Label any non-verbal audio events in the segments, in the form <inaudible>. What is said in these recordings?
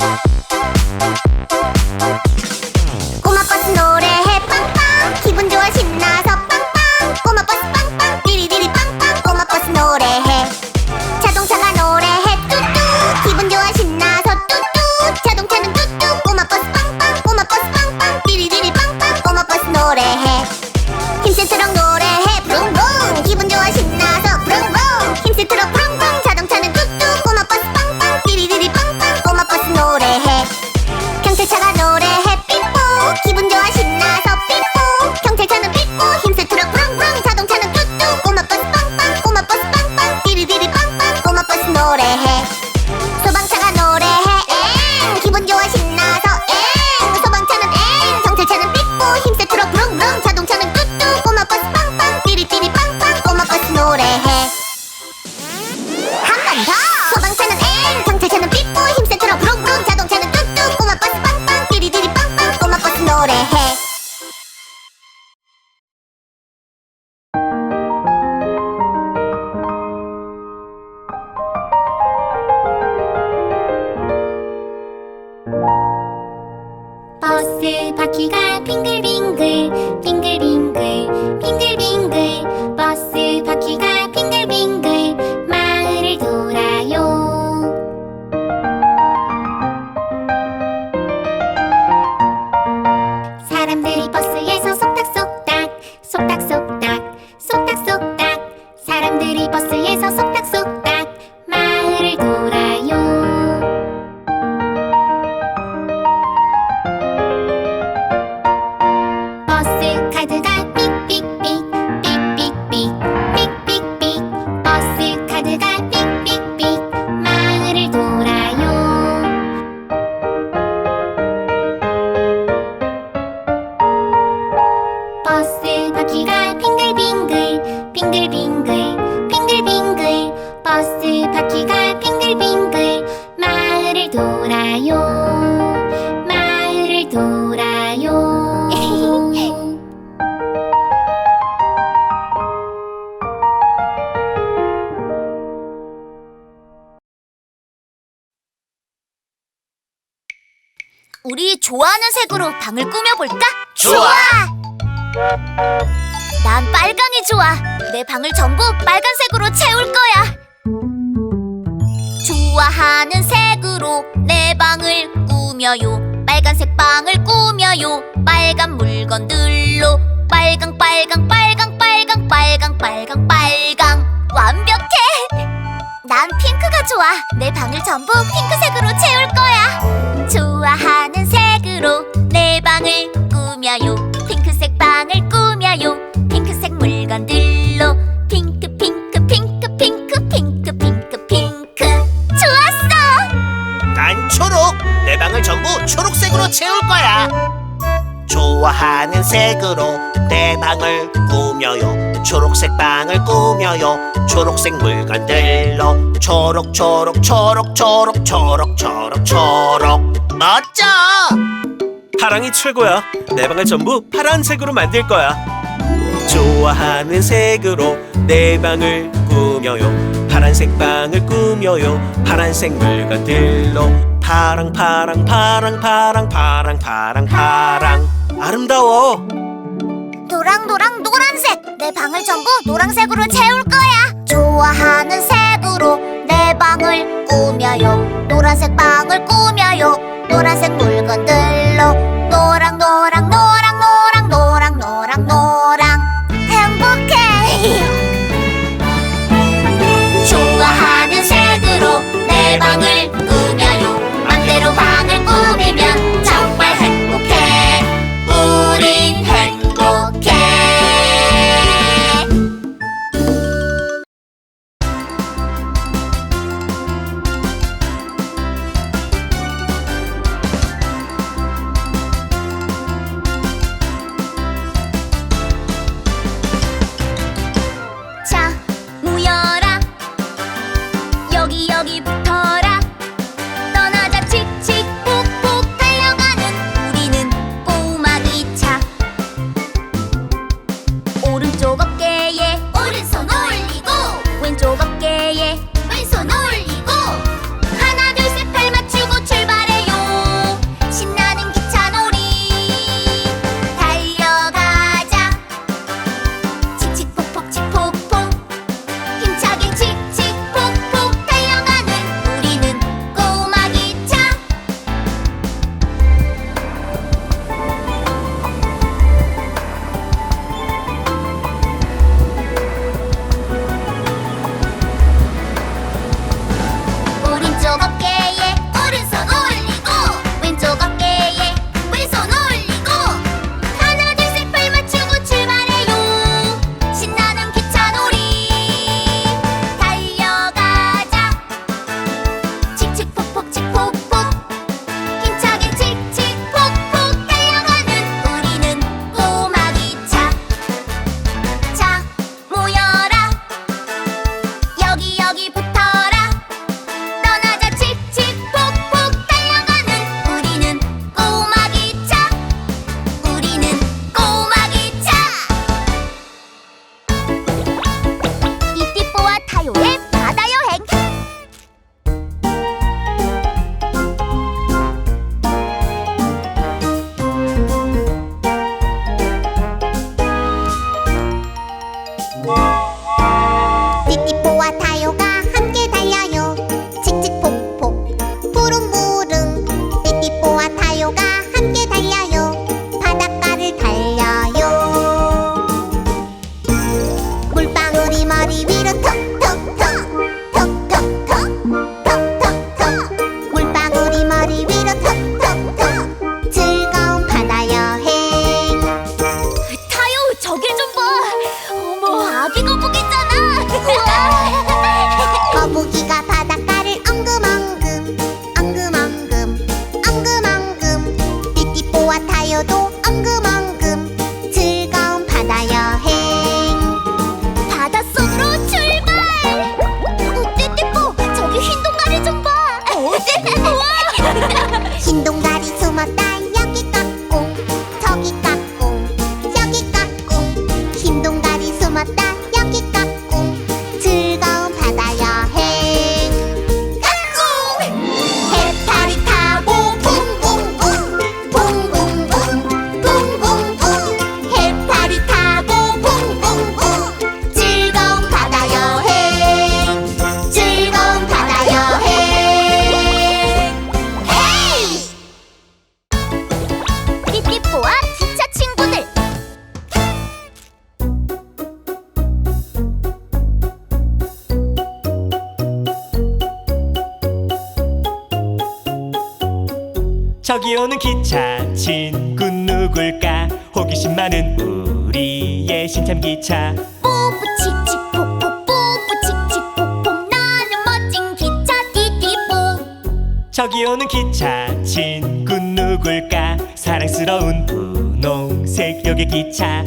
Bye. 우리 좋아하는 색으로 방을 꾸며볼까? 좋아. 난 빨강이 좋아. 내 방을 전부 빨간색으로 채울 거야. 좋아하는 색으로 내 방을 꾸며요. 빨간색 방을 꾸며요. 빨간 물건들로 빨강 빨강 빨강 빨강 빨강 빨강 빨강. 완벽해 난 핑크가 좋아 내 방을 전부 핑크색으로 채울 거야 좋아하는 색으로 내 방을 꾸며요 핑크색 방을 꾸며요 핑크색 물건들로 핑크 핑크 핑크 핑크 핑크 핑크 핑크 좋았어 난 초록. 내 방을 전부 초록색으로 채울 거야. 좋아하는 색으로 내 방을 꾸며요. 초록색 방을 꾸며요. 초록색 물건들로 초록 초록 초록 초록 초록 초록 초록 멋져. 파랑이 최고야. 내 방을 전부 파란색으로 만들 거야. 좋아하는 색으로 내 방을 꾸며요. 파란색 방을 꾸며요. 파란색 물건들로 파랑 파랑 파랑 파랑 파랑 파랑 파랑 아름다워. 노랑노랑 노란색. 내 방을 전부 노란색으로 채울 거야. 좋아하는 색으로 내 방을 꾸며요. 노란색 방을 꾸며요. 노란색 물건들로. 노랑 노랑 노랑 노랑 노랑 노랑 노랑 나비 거북이잖아. <laughs> 거북이가 바닷가를 엉금엉금 엉금엉금 엉금엉금 띠띠뽀와 타요도 엉금엉금 즐거운 바다 여행 바닷속으로 출발. 어, 띠띠뽀, 저기 흰 동가리 좀 봐. <laughs> 흰 동가리 숨었다 저기 오는 기차 친구 누굴까? 호기심 많은 우리의 신참 기차. 뽀뽀 칙칙 뽀뽀 뽀뽀 칙칙 뽀뽀 나는 멋진 기차 띠띠뽀. 저기 오는 기차 친구 누굴까? 사랑스러운 분홍색 여기 기차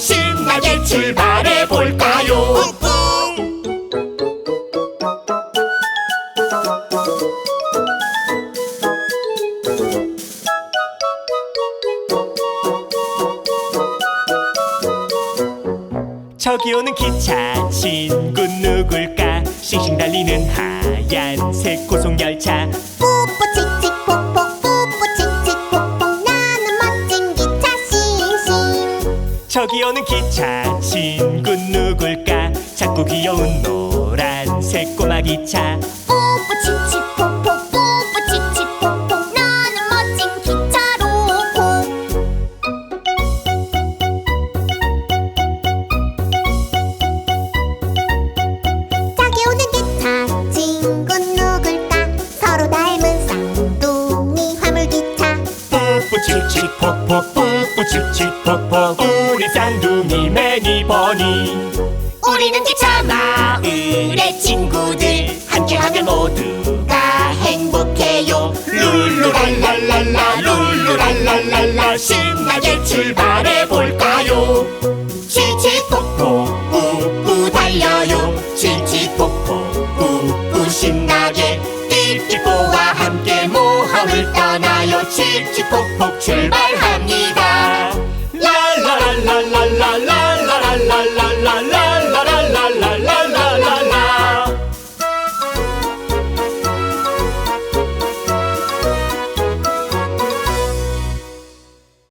신나게 출발해 볼까요? 저기 오는 기차 친구 누굴까? 싱싱 달리는 하얀색 고속열차 오는 기차 친구 누굴까? 작고 귀여운 노란색 꼬마 기차 버니. 우리는 기차 마 을의 친구들 함께하면 모두가 행복해요. 룰루랄랄랄라 룰루랄랄랄라 신나게 출발해 볼까요? 칙칙폭폭 뿌뿌 달려요. 칙칙폭폭 뿌뿌 신나게 띠띠뽀와 함께 모험을 떠나요. 칙칙폭폭 출발합니다. 랄라랄랄랄랄랄 la la la.